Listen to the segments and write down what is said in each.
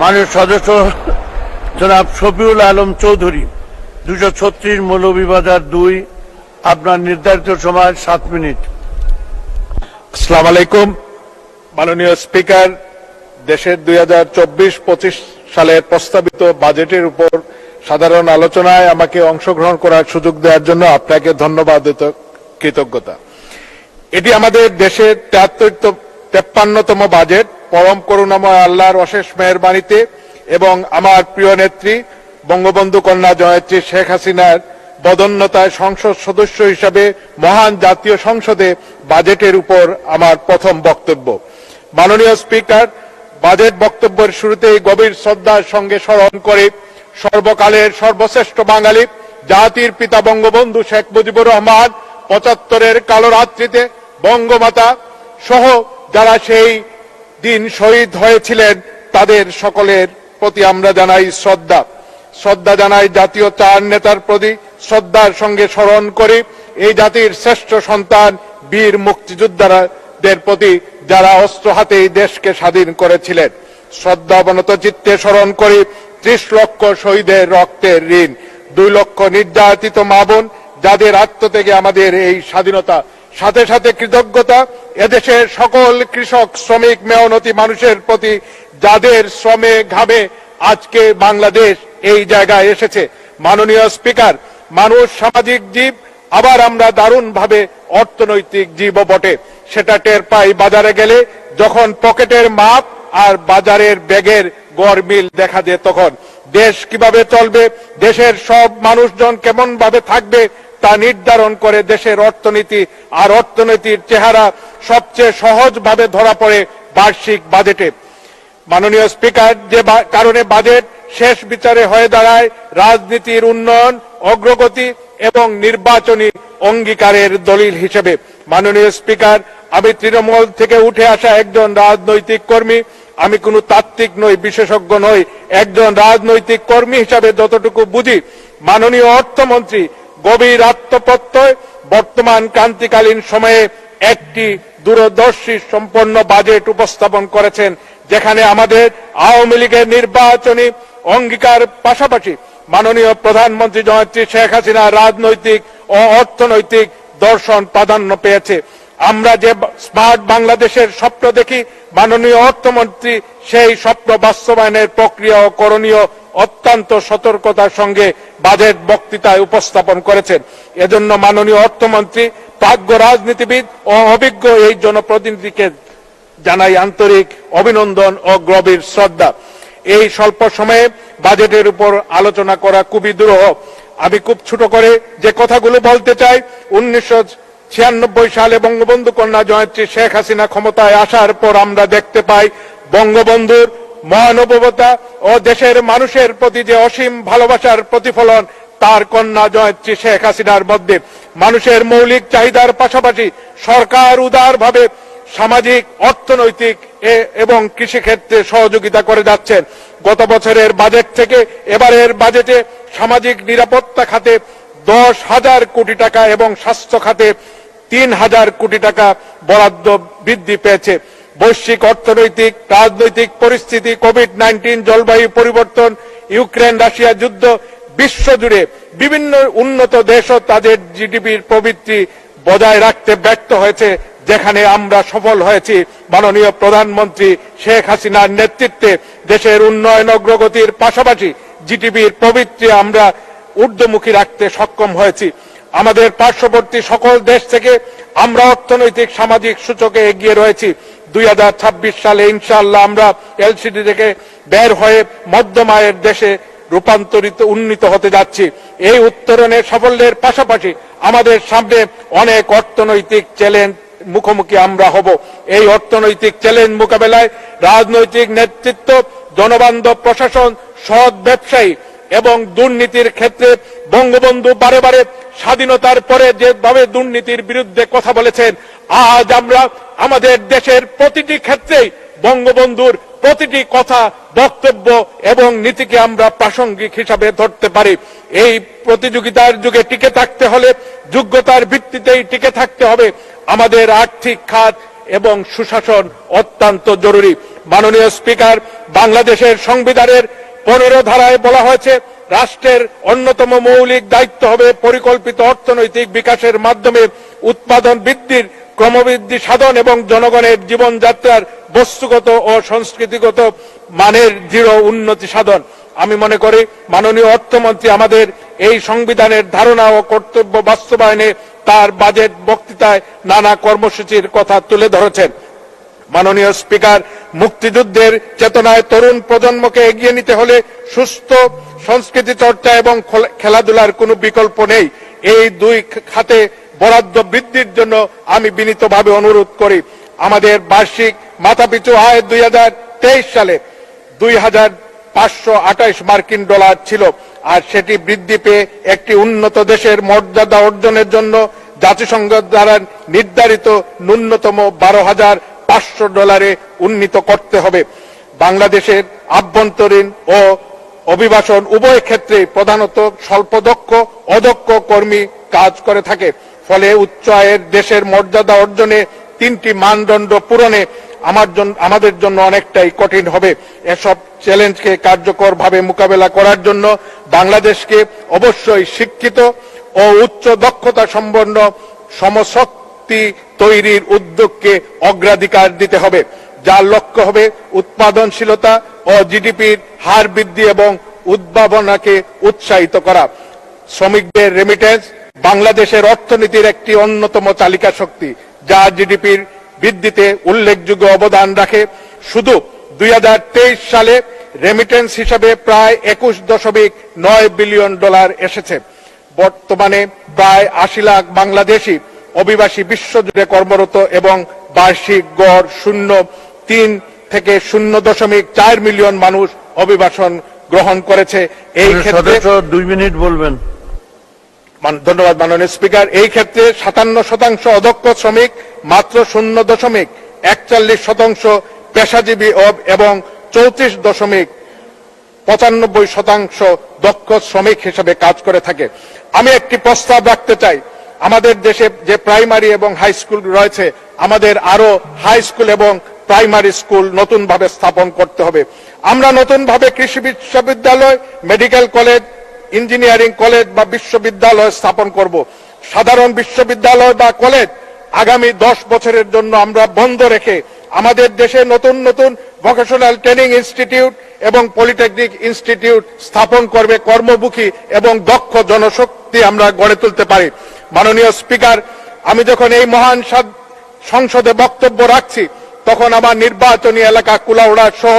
মাননীয় সদস্য জনাব শফিউল আলম চৌধুরী, দুশো ছত্রিশ মৌলভীবাজার দুই, আপনার নির্ধারিত সময় সাত মিনিট। আসসালামু আলাইকুম। মাননীয় স্পিকার, দেশের দুই হাজার চব্বিশ পঁচিশ সালের প্রস্তাবিত বাজেটের উপর সাধারণ আলোচনায় আমাকে অংশগ্রহণ করার সুযোগ দেওয়ার জন্য আপনাকে ধন্যবাদ কৃতজ্ঞতা। এটি আমাদের দেশের তেহাত্তর তেপ্পান্নতম বাজেট, পরম করুণাময় আল্লাহর অশেষ মেহরবানিতে এবং আমার প্রিয় নেত্রী, বঙ্গবন্ধু কন্যা জয়ত্রী শেখ হাসিনার বদন্যতায় সংসদ সদস্য হিসাবে মহান জাতীয় সংসদে বাজেটের উপর আমার প্রথম বক্তব্য। মাননীয় স্পিকার, বাজেট বক্তব্যের শুরুতেই গভীর শ্রদ্ধার সঙ্গে স্মরণ করে সর্বকালের সর্বশ্রেষ্ঠ বাঙালি, জাতির পিতা বঙ্গবন্ধু শেখ মুজিবুর রহমান, পঁচাত্তরের কালো রাত্রিতে বঙ্গমাতা সহ যারা সেই দিন শহীদ হয়েছিলেন, তাদের সকলের প্রতি আমরা জানাই শ্রদ্ধা। শ্রদ্ধা জানাই জাতীয় চার নেতার প্রতি। শ্রদ্ধার সঙ্গে স্মরণ করি, এই জাতির শ্রেষ্ঠ সন্তান বীর মুক্তিযোদ্ধাদের প্রতি যারা অস্ত্র হাতে এই দেশকে স্বাধীন করেছিলেন। শ্রদ্ধা অবনত চিত্তে স্মরণ করি, ত্রিশ লক্ষ শহীদের রক্তের ঋণ। দুই লক্ষ নির্যাতিত মা বোন, যাদের আত্ম থেকে আমাদের এই স্বাধীনতা সাথে সাথে কৃতজ্ঞতা, এদেশের সকল কৃষক, শ্রমিক মেয়নতি মানুষের প্রতি যাদের শ্রমে ঘামে আজকে বাংলাদেশ এই জায়গায় এসেছে। মাননীয় স্পিকার, মানুষ সামাজিক জীব, আবার আমরা দারুণভাবে অর্থনৈতিক জীবও বটে। সেটা টের পাই বাজারে গেলে, যখন পকেটের মাপ আর বাজারের ব্যাগের গড়মিল দেখা যায় তখন। দেশ কীভাবে চলবে, দেশের সব মানুষজন কেমন ভাবে থাকবে তা নির্ধারণ করে দেশের অর্থনীতি আর অর্থনীতির চেহারা সবচেয়ে সহজভাবে ধরা পড়ে বার্ষিক বাজেটে। মাননীয় স্পিকার, যে কারণে বাজেট শেষ বিচারে হয়ে দাঁড়ায় রাজনীতির উন্নয়ন, অগ্রগতি এবং নির্বাচনী অঙ্গীকারের দলিল হিসেবে। মাননীয় স্পিকার, আমি তৃণমূল থেকে উঠে আসা একজন রাজনৈতিক কর্মী, আমি কোনো তাত্ত্বিক নই, বিশেষজ্ঞ নই, একজন রাজনৈতিক কর্মী হিসাবে যতটুকু বুঝি। মাননীয় অর্থমন্ত্রী গভীর আত্মপ্রত্যয় বর্তমান ক্রান্তিকালীন সময়ে একটি দূরদর্শী সম্পন্ন বাজেট উপস্থাপন করেছেন, যেখানে আমাদের আওয়ামী লীগের নির্বাচনী অঙ্গীকার পাশাপাশি মাননীয় প্রধানমন্ত্রী জয়ত্রী শেখ হাসিনা রাজনৈতিক ও অর্থনৈতিক দর্শন প্রাধান্য পেয়েছে। আমরা যে স্মার্ট বাংলাদেশের স্বপ্ন দেখি, মাননীয় অর্থমন্ত্রী সেই স্বপ্ন বাস্তবায়নের প্রক্রিয়া ও করণীয় অত্যন্ত সতর্কতার সঙ্গে বাজেট বক্তৃতায় উপস্থাপন করেছেন। এজন্য মাননীয় অর্থমন্ত্রী প্রাজ্ঞ রাজনীতিবিদ ও অভিজ্ঞ এই জনপ্রতিনিধিকে জানাই আন্তরিক অভিনন্দন ও গভীর শ্রদ্ধা। এই স্বল্প সময়ে বাজেটের উপর আলোচনা করা খুবই দুরূহ আমি খুব ছোট করে যে কথাগুলো বলতে চাই, উনিশশো ছিয়ানব্বই সালে বঙ্গবন্ধু কন্যা জয়ত্রী শেখ হাসিনা ক্ষমতায় আসার পর আমরা দেখতে পাই, বঙ্গবন্ধুর মহানুভবতা ও দেশের মানুষের প্রতি যে অসীম ভালোবাসার প্রতিফলন, তার কন্যা জয়ত্রী শেখ হাসিনার মধ্যে মানুষের মৌলিক চাহিদার পাশাপাশি সরকার উদারভাবে সামাজিক, অর্থনৈতিক এবং কৃষিক্ষেত্রে সহযোগিতা করে যাচ্ছেন। গত বছরের বাজেট থেকে এবারের বাজেটে সামাজিক নিরাপত্তা খাতে দশ হাজার কোটি টাকা এবং স্বাস্থ্য খাতে তিন হাজার কোটি টাকা বরাদ্দ বৃদ্ধি পেয়েছে। বৈশ্বিক অর্থনৈতিক, রাজনৈতিক পরিস্থিতি কোভিড নাইন্টিন জলবায়ু পরিবর্তন, ইউক্রেন রাশিয়া যুদ্ধ বিশ্বজুড়ে বিভিন্ন উন্নত দেশও তাদের জিডিপির প্রবৃত্তি বজায় রাখতে ব্যর্থ হয়েছে, যেখানে আমরা সফল হয়েছি। মাননীয় প্রধানমন্ত্রী শেখ হাসিনার নেতৃত্বে দেশের উন্নয়ন অগ্রগতির পাশাপাশি জিডিপির প্রবৃত্তি আমরা ঊর্ধ্বমুখী রাখতে সক্ষম হয়েছি। আমাদের পার্শ্ববর্তী সকল দেশ থেকে আমরা অর্থনৈতিক, সামাজিক সূচকে এগিয়ে রয়েছি। দুই হাজার ছাব্বিশ সালে ইনশাআল্লাহ আমরা এলসিডি থেকে বের হয়ে মধ্যম আয়ের দেশে রূপান্তরিত উন্নীত হতে যাচ্ছি। এই উত্তরণের সাফল্যের পাশাপাশি আমাদের সামনে অনেক অর্থনৈতিক চ্যালেঞ্জ মুখোমুখি আমরা হব। এই অর্থনৈতিক চ্যালেঞ্জ মোকাবেলায় রাজনৈতিক নেতৃত্ব, জনবান্ধব প্রশাসন, সৎ ব্যবসায়ী এবং দুর্নীতির ক্ষেত্রে বঙ্গবন্ধু বারে বারে স্বাধীনতার পরে যেভাবে দুর্নীতির বিরুদ্ধে কথা বলেছেন, আজ আমরা আমাদের দেশের প্রতিটি ক্ষেত্রেই বঙ্গবন্ধুর প্রতিটি কথা, বক্তব্য এবং নীতিকে আমরা প্রাসঙ্গিক হিসাবে ধরতে পারি। এই প্রতিযোগিতার যুগে টিকে থাকতে হলে, যোগ্যতার ভিত্তিতেই টিকে থাকতে হবে। আমাদের আর্থিক খাত এবং সুশাসন অত্যন্ত জরুরি। মাননীয় স্পিকার, বাংলাদেশের সংবিধানের পনেরো ধারায় বলা হয়েছে রাষ্ট্রের অন্যতম মৌলিক দায়িত্ব হবে পরিকল্পিত অর্থনৈতিক বিকাশের মাধ্যমে উৎপাদন বৃদ্ধির ক্রমবৃদ্ধি সাধন এবং জনগণের জীবনযাত্রার বস্তুগত ও সংস্কৃতিগত মানের দৃঢ় উন্নতি সাধন। আমি মনে করি, মাননীয় অর্থমন্ত্রী আমাদের এই সংবিধানের ধারণা ও কর্তব্য বাস্তবায়নে তার বাজেট বক্তৃতায় নানা কর্মসূচির কথা তুলে ধরেছেন। মাননীয় স্পিকার, মুক্তিযুদ্ধের চেতনায় তরুণ প্রজন্মকে এগিয়ে নিতে হলে সুস্থ সংস্কৃতি চর্চা এবং খেলাধুলার কোনো বিকল্প নেই। এই দুই খাতে বরাদ্দ বৃদ্ধির জন্য আমি বিনীতভাবে অনুরোধ করি। আমাদের বার্ষিক মাথাপিছু আয় দুই হাজার তেইশ সালে দুই হাজার পাঁচশো আঠাইশ মার্কিন ডলার ছিল আর সেটি বৃদ্ধি পেয়ে একটি উন্নত দেশের মর্যাদা অর্জনের জন্য জাতিসংঘ দ্বারা নির্ধারিত ন্যূনতম বারো হাজার পাঁচশো ডলারে উন্নীত করতে হবে। বাংলাদেশের আভ্যন্তরীণ ও অভিবাসন উভয় ক্ষেত্রে প্রধানত স্বল্পদক্ষ, অদক্ষ কর্মী কাজ করে থাকে। ফলে উচ্চ আয়ের দেশের মর্যাদা অর্জনে তিনটি মানদণ্ড পূরণে আমার জন্য আমাদের জন্য অনেকটাই কঠিন হবে। এসব চ্যালেঞ্জকে কার্যকরভাবে মোকাবেলা করার জন্য বাংলাদেশকে অবশ্যই শিক্ষিত ও উচ্চ দক্ষতা সম্পন্ন সমশক্তি তৈরির উদ্যোগকে অগ্রাধিকার দিতে হবে। যার লক্ষ্য হবে উৎপাদনশীলতা ও জিডিপির হার বৃদ্ধি এবং উদ্ভাবনাকে উৎসাহিত করা। শ্রমিকদের রেমিটেন্স বাংলাদেশের অর্থনীতির একটি অন্যতম চালিকা শক্তি, যা জিডিপির বৃদ্ধিতে উল্লেখযোগ্য অবদান রাখে। শুধু দুই হাজার তেইশ সালে রেমিটেন্স হিসাবে প্রায় একুশ দশমিক নয় বিলিয়ন ডলার এসেছে। বর্তমানে প্রায় আশি লাখ বাংলাদেশি অভিবাসী বিশ্বজুড়ে কর্মরত এবং বার্ষিক গড় শূন্য তিন থেকে শূন্য দশমিক চার মিলিয়ন মানুষ অভিবাসন গ্রহণ করেছে। এই ক্ষেত্রে দুই মিনিট বলবেন। ধন্যবাদ মাননীয় স্পিকার। এই ক্ষেত্রে সাতান্ন শতাংশ অদক্ষ শ্রমিক মাত্র শূন্য দশমিক একচল্লিশ শতাংশ পেশাজীবী অব- এবং চৌত্রিশ দশমিক পঁচানব্বই শতাংশ দক্ষ শ্রমিক হিসেবে কাজ করে থাকে। আমি একটি প্রস্তাব রাখতে চাই। আমাদের দেশে যে প্রাইমারি এবং হাই স্কুল রয়েছে, আমাদের আরও হাই স্কুল এবং প্রাইমারি স্কুল নতুনভাবে স্থাপন করতে হবে। আমরা নতুনভাবে কৃষি বিশ্ববিদ্যালয়, মেডিকেল কলেজ, ইঞ্জিনিয়ারিং কলেজ বা বিশ্ববিদ্যালয় স্থাপন করব। সাধারণ বিশ্ববিদ্যালয় বা কলেজ আগামী দশ বছরের জন্য আমরা বন্ধ রেখে আমাদের দেশে নতুন নতুন ভোকেশনাল ট্রেনিং ইনস্টিটিউট এবং পলিটেকনিক ইনস্টিটিউট স্থাপন করবে কর্মমুখী এবং দক্ষ জনশক্তি আমরা গড়ে তুলতে পারি। মাননীয় স্পিকার, আমি যখন এই মহান সংসদে বক্তব্য রাখছি, তখন আমার নির্বাচনী এলাকা কুলাউড়া সহ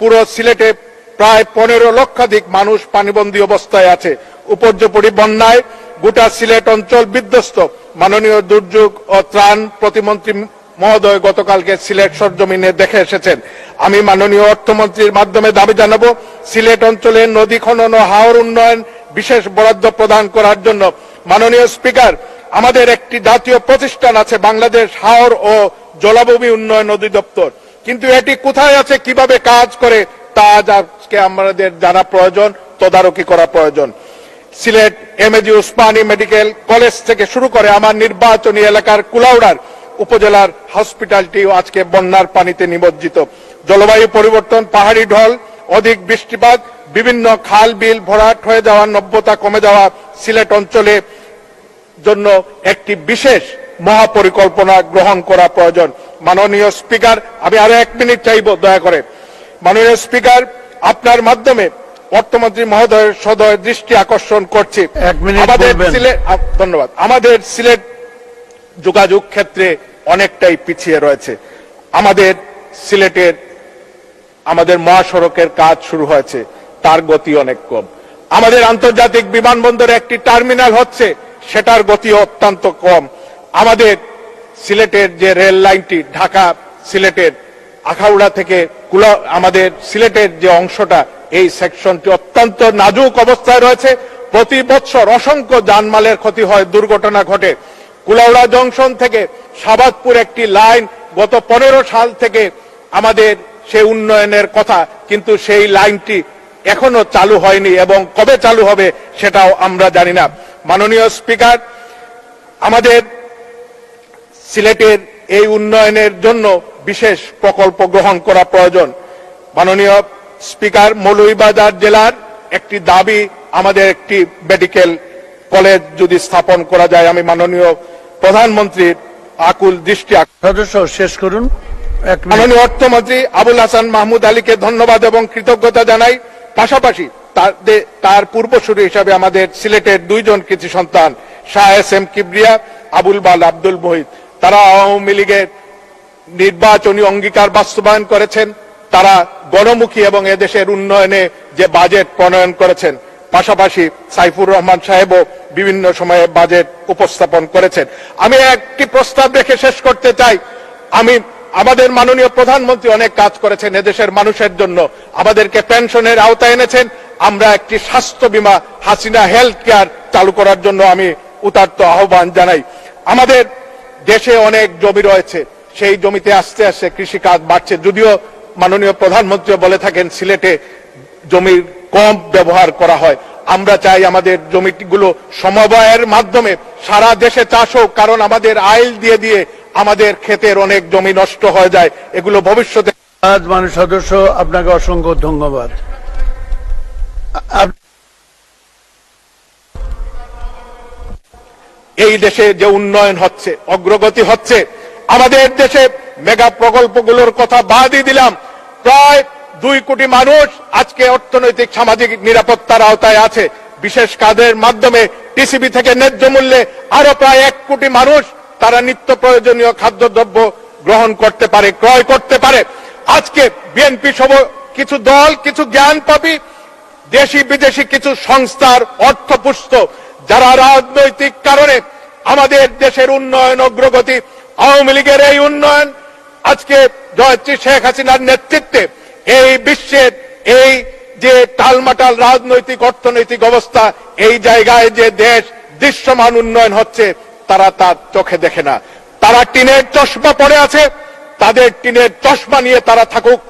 পুরো সিলেটে প্রায় পনেরো লক্ষাধিক মানুষ পানিবন্দী অবস্থায় আছে। উপর্যুপরি বন্যায় গোটা সিলেট অঞ্চল বিধ্বস্ত। মাননীয় দুর্যোগ ও ত্রাণ প্রতিমন্ত্রী মহোদয় গতকালকে সিলেট সরজমিনে দেখে এসেছেন। আমি মাননীয় অর্থমন্ত্রীর মাধ্যমে দাবি জানাব, সিলেট অঞ্চলে নদী খনন ও হাওর উন্নয়ন বিশেষ বরাদ্দ প্রদান করার জন্য মাননীয় স্পিকার, আমাদের একটি জাতীয় প্রতিষ্ঠান আছে বাংলাদেশ হাওর ও জলাভূমি উন্নয়ন অধিদপ্তর। কিন্তু এটি কোথায় আছে, কীভাবে কাজ করে, তা আজ আজকে আমাদের জানা প্রয়োজন, তদারকি করা প্রয়োজন। Sylhet MAG Osmani medical college থেকে শুরু করে আমার নির্বাচনী এলাকার কুলাউড়ার উপজেলার হসপিটালটিও আজকে বন্যার পানিতে নিমজ্জিত। জলবায়ু পরিবর্তন, পাহাড়ি ঢল, অধিক বৃষ্টিপাত, বিভিন্ন খাল বিল ভরাট হয়ে যাওয়া, নব্যতা কমে যাওয়া সিলেট অঞ্চলে জন্য একটি বিশেষ মহাপরিকল্পনা গ্রহণ করা প্রয়োজন। মাননীয় স্পিকার আমি আরও এক মিনিট চাইব দয়া করে। মাননীয় স্পিকার আপনার মাধ্যমে অর্থমন্ত্রী মহোদয়ের সদয় দৃষ্টি আকর্ষণ করছি। আমাদের সিলেট ধন্যবাদ। আমাদের সিলেট যোগাযোগ ক্ষেত্রে অনেকটাই পিছিয়ে রয়েছে। আমাদের সিলেটের আমাদের মহাসড়কের কাজ শুরু হয়েছে। তার গতি অনেক কম। আমাদের আন্তর্জাতিক বিমানবন্দরে একটি টার্মিনাল হচ্ছে। সেটার গতি অত্যন্ত কম। আমাদের সিলেটের যে রেল লাইনটি, ঢাকা সিলেটের আখাউড়া থেকে কুলা, আমাদের সিলেটের যে অংশটা, এই সেকশনটি অত্যন্ত নাজুক অবস্থায় রয়েছে। প্রতি বছর অসংখ্য যানমালের ক্ষতি হয়, দুর্ঘটনা ঘটে। কুলাউড়া জংশন থেকে সাবাদপুর একটি লাইন গত পনেরো সাল থেকে আমাদের সে উন্নয়নের কথা, কিন্তু সেই লাইনটি এখনও চালু হয়নি এবং কবে চালু হবে সেটাও আমরা জানি না। মাননীয় স্পিকার আমাদের সিলেটের এই উন্নয়নের জন্য বিশেষ প্রকল্প গ্রহণ করা প্রয়োজন। মাননীয় স্পিকার মৌলভীবাজার জেলার একটি দাবি আমাদের একটি মেডিকেল কলেজ যদি স্থাপন করা যায় আমি মাননীয় প্রধানমন্ত্রীর আকুল দৃষ্টি সদস্য শেষ করুন। মাননীয় অর্থমন্ত্রী আবুল হাসান মাহমুদ আলীকে ধন্যবাদ এবং কৃতজ্ঞতা জানাই। পাশাপাশি তার পূর্বসূরি হিসাবে আমাদের সিলেটের দুইজন কৃষি সন্তান, শাহ এস এম কিবরিয়া, আবুল বাল আব্দুল মোহিত। তারা আওয়ামী লীগের নির্বাচনী অঙ্গীকার বাস্তবায়ন করেছেন। তারা গণমুখী এবং এদেশের উন্নয়নে যে বাজেট প্রণয়ন করেছেন, পাশাপাশি সাইফুর রহমান সাহেবও বিভিন্ন সময়ে বাজেট উপস্থাপন করেছেন। আমি একটি প্রস্তাব রেখে শেষ করতে চাই। আমি, আমাদের মাননীয় প্রধানমন্ত্রী অনেক কাজ করেছেন এদেশের মানুষের জন্য। আমাদেরকে পেনশনের আওতায় এনেছেন। আমরা একটি স্বাস্থ্য বীমা হাসিনা হেলথ কেয়ার চালু করার জন্য আমি উদার্ত আহ্বান জানাই। আমাদের দেশে অনেক জমি রয়েছে, সেই জমিতে আস্তে আস্তে কৃষিকাজ বাড়ছে। যদিও মাননীয় প্রধানমন্ত্রী বলে থাকেন, সিলেটে জমির কম ব্যবহার করা হয়। আমরা চাই আমাদের জমিগুলো সমবায়ের মাধ্যমে সারা দেশে চাষ হোক, কারণ আমাদের আইল দিয়ে দিয়ে আমাদের ক্ষেতের অনেক জমি নষ্ট হয়ে যায়। এগুলো ভবিষ্যতে আজ মানে সদস্য, আপনাকে অসংখ্য ধন্যবাদ। এই দেশে যে উন্নয়ন হচ্ছে, অগ্রগতি হচ্ছে, আমাদের দেশে মেগা প্রকল্পগুলোর কথা বাদই দিলাম। প্রায় দুই কোটি মানুষ আজকে অর্থনৈতিক, সামাজিক নিরাপত্তার আওতায় আছে। বিশেষ কাজের মাধ্যমে টিসিবি থেকে ন্যায্য মূল্যে আরও প্রায় এক কোটি মানুষ তারা নিত্য প্রয়োজনীয় খাদ্যদ্রব্য গ্রহণ করতে পারে, ক্রয় করতে পারে। আজকে বিএনপি সহ কিছু দল, কিছু জ্ঞান পাবি দেশি বিদেশি কিছু সংস্থার অর্থপুষ্ট যারা রাজনৈতিক কারণে আমাদের দেশের উন্নয়ন অগ্রগতি, আওয়ামী লীগের এই উন্নয়ন, আজকে জয়ত্রী শেখ হাসিনার নেতৃত্বে এই বিশ্বের এই যে টালমাটাল রাজনৈতিক, অর্থনৈতিক অবস্থা, এই জায়গায় যে দেশ দৃশ্যমান উন্নয়ন হচ্ছে, তারা তার চোখে দেখে না। তারা টিনের চশমা পড়ে আছে, তাদের টিনের চশমা নিয়ে তারা থাকুক।